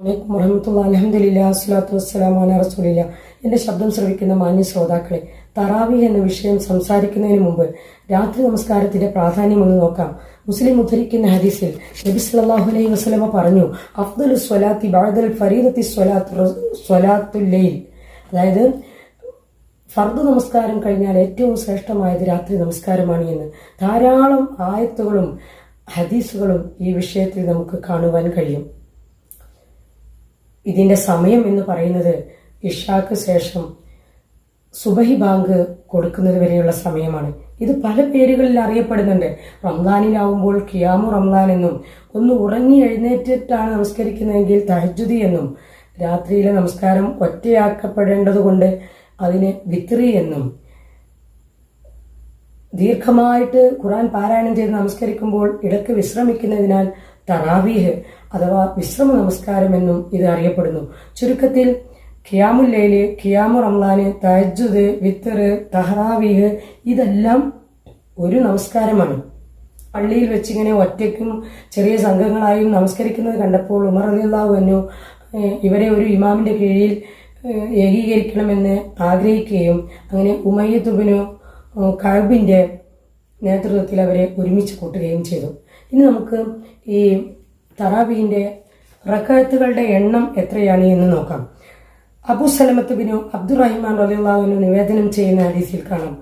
വലൈക്കും വറഹമത്തുള്ള അലഹമ്മദില്ല അസ്ലാത്തു വസ്സലാം റസൂലില്ല. എന്റെ ശബ്ദം ശ്രവിക്കുന്ന മാന്യ ശ്രോതാക്കളെ തറാവി എന്ന വിഷയം സംസാരിക്കുന്നതിന് മുമ്പ് രാത്രി നമസ്കാരത്തിന്റെ പ്രാധാന്യം ഒന്ന് നോക്കാം. മുസ്ലിം ഉദ്ധരിക്കുന്ന ഹദീസിൽ നബി സല്ലല്ലാഹു അലൈഹി വസല്ലമ പറഞ്ഞു അഫ്ദുൽ സ്വലാത്തി ബഅദൽ ഫരീദത്തി സ്വലാത്തു സ്വലാത്തുല്ലൈൽ അതായത് ഫർദ് നമസ്കാരം കഴിഞ്ഞാൽ ഏറ്റവും ശ്രേഷ്ഠമായത് രാത്രി നമസ്കാരമാണ് എന്ന്. ധാരാളം ആയത്തുകളും ഹദീസുകളും ഈ വിഷയത്തിൽ നമുക്ക് കാണുവാൻ കഴിയും. ഇതിന്റെ സമയം എന്ന് പറയുന്നത് ഇഷാക്ക് ശേഷം സുബഹി ബാങ്ക് കൊടുക്കുന്നത് വരെയുള്ള സമയമാണ്. ഇത് പല പേരുകളിൽ അറിയപ്പെടുന്നുണ്ട്. റംദാനിലാവുമ്പോൾ കിയാമു റംദാൻ എന്നും ഒന്ന് ഉറങ്ങി എഴുന്നേറ്റിട്ടാണ് നമസ്കരിക്കുന്നതെങ്കിൽ തഹജുദി എന്നും രാത്രിയിലെ നമസ്കാരം ഒറ്റയാക്കപ്പെടേണ്ടതുകൊണ്ട് അതിനെ വിത്രി എന്നും ദീർഘമായിട്ട് ഖുറാൻ പാരായണം ചെയ്ത് നമസ്കരിക്കുമ്പോൾ ഇടയ്ക്ക് വിശ്രമിക്കുന്നതിനാൽ തറാവീഹ് അഥവാ വിശ്രമ നമസ്കാരം എന്നും ഇത് അറിയപ്പെടുന്നു. ചുരുക്കത്തിൽ ഖിയാമുല്ലയിൽ ഖിയാമു റംലാന് തയജുദ് വിത്തർ തഹറാവീഹ് ഇതെല്ലാം ഒരു നമസ്കാരമാണ്. പള്ളിയിൽ വെച്ചിങ്ങനെ ഒറ്റയ്ക്കും ചെറിയ സംഘങ്ങളായും നമസ്കരിക്കുന്നത് കണ്ടപ്പോൾ ഉമർ അലിള്ളാഹു എന്നു ഇവരെ ഒരു ഇമാമിന്റെ കീഴിൽ ഏകീകരിക്കണമെന്ന് ആഗ്രഹിക്കുകയും അങ്ങനെ ഉമയ്യത്തുബിനു കഴബിന്റെ നേതൃത്വത്തിൽ അവരെ ഒരുമിച്ച് കൂട്ടുകയും ചെയ്തു. ഇനി നമുക്ക് ഈ തറാബീന്റെ റക്കാത്തുകളുടെ എണ്ണം എത്രയാണ് എന്ന് നോക്കാം. അബു സലമത്ത് ബിനു അബ്ദുറഹിമാൻ അള്ളാഹുവിനു നിവേദനം ചെയ്യുന്ന ഹദീസിൽ കാണാം.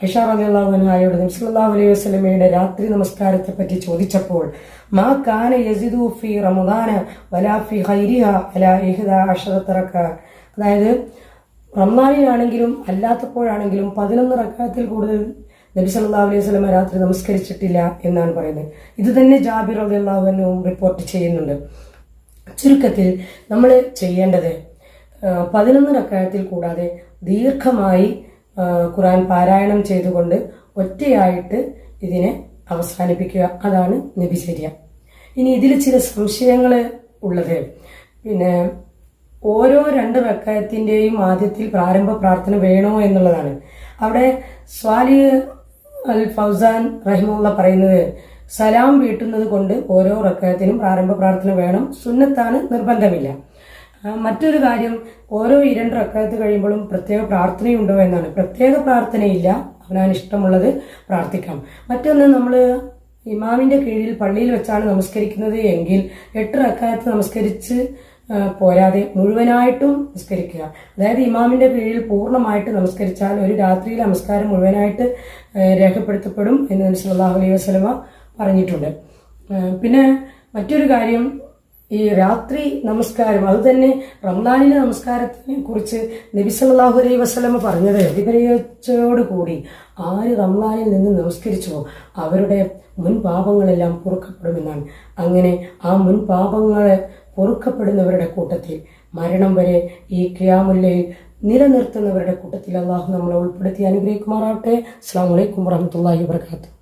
ഐഷ ആയോട് നബ്സല്ലാഹു അലൈഹി വസ്ലമയുടെ രാത്രി നമസ്കാരത്തെ പറ്റി ചോദിച്ചപ്പോൾ മാ കാന യസിദു ഫി റമദാന വലാ ഫി ഖൈരിഹ അലാ ഇഹദ അഷറത്തറക്ക അതായത് റംസാനിലാണെങ്കിലും അല്ലാത്തപ്പോഴാണെങ്കിലും പതിനൊന്ന് റക്കാത്തിൽ കൂടുതൽ നബി സല്ലാ അലൈഹി വസല്ലമ രാത്രി നമസ്കരിച്ചിട്ടില്ല എന്നാണ് പറയുന്നത്. ഇത് തന്നെ ജാബിർ റളിയല്ലാഹുവിനും റിപ്പോർട്ട് ചെയ്യുന്നുണ്ട്. ചുരുക്കത്തിൽ നമ്മൾ ചെയ്യേണ്ടത് പതിനൊന്ന് റക്കായത്തിൽ കൂടാതെ ദീർഘമായി ഖുറാൻ പാരായണം ചെയ്തുകൊണ്ട് ഒറ്റയായിട്ട് ഇതിനെ അവസാനിപ്പിക്കുക. അതാണ് നബിചര്യ. ഇനി ഇതിൽ ചില സംശയങ്ങൾ ഉള്ളത്. പിന്നെ ഓരോ രണ്ട് റക്കായത്തിന്റെയും ആദ്യത്തിൽ പ്രാരംഭ പ്രാർത്ഥന വേണോ എന്നുള്ളതാണ്. അവിടെ സ്വാലി അൽ ഫൗസാൻ റഹിമുള്ള പറയുന്നത് സലാം വീട്ടുന്നത് കൊണ്ട് ഓരോ റക്കായത്തിനും പ്രാരംഭ പ്രാർത്ഥന വേണം. സുന്നത്താണ് നിർബന്ധമില്ല. മറ്റൊരു കാര്യം ഓരോ ഇരണ്ട് രണ്ട് റക്കായത്ത് കഴിയുമ്പോഴും പ്രത്യേക പ്രാർത്ഥനയുണ്ടോ എന്നാണ്. പ്രത്യേക പ്രാർത്ഥനയില്ല. അവനാണ് ഇഷ്ടമുള്ളത് പ്രാർത്ഥിക്കാം മറ്റൊന്ന് നമ്മൾ ഇമാമിന്റെ കീഴിൽ പള്ളിയിൽ വെച്ചാണ് നമസ്കരിക്കുന്നത് എങ്കിൽ എട്ട് റക്കായത്ത് നമസ്കരിച്ച് പോരാതെ മുഴുവനായിട്ടും നമസ്കരിക്കുക അതായത് ഇമാമിന്റെ കീഴിൽ പൂർണമായിട്ട് നമസ്കരിച്ചാൽ ഒരു രാത്രിയിലെ നമസ്കാരം മുഴുവനായിട്ട് രേഖപ്പെടുത്തപ്പെടും എന്ന് നബി സല്ലല്ലാഹു അലൈഹി വസല്ലമ പറഞ്ഞിട്ടുണ്ട്. പിന്നെ മറ്റൊരു കാര്യം ഈ രാത്രി നമസ്കാരം അത് തന്നെ റംലാനിലെ നമസ്കാരത്തിനെ കുറിച്ച് നബി സല്ലല്ലാഹു അലൈഹി വസല്ലമ പറഞ്ഞത് കൂടി. ആര് റംലാനിൽ നിന്ന് നമസ്കരിച്ചുവോ അവരുടെ മുൻപാപങ്ങളെല്ലാം പൊറുക്കപ്പെടുമെന്നാണ്. അങ്ങനെ ആ മുൻ പാപങ്ങളെ പൊറുക്കപ്പെടുന്നവരുടെ കൂട്ടത്തിൽ മരണം വരെ ഈ ക്യാമുല്ലയിൽ നിലനിർത്തുന്നവരുടെ കൂട്ടത്തിൽ അള്ളാഹു നമ്മളെ ഉൾപ്പെടുത്തി അനുഗ്രഹിക്കുമാറാവട്ടെ. അസ്സാം വലൈക്കും വറഹമത്തല്ലാഹി വാത്തു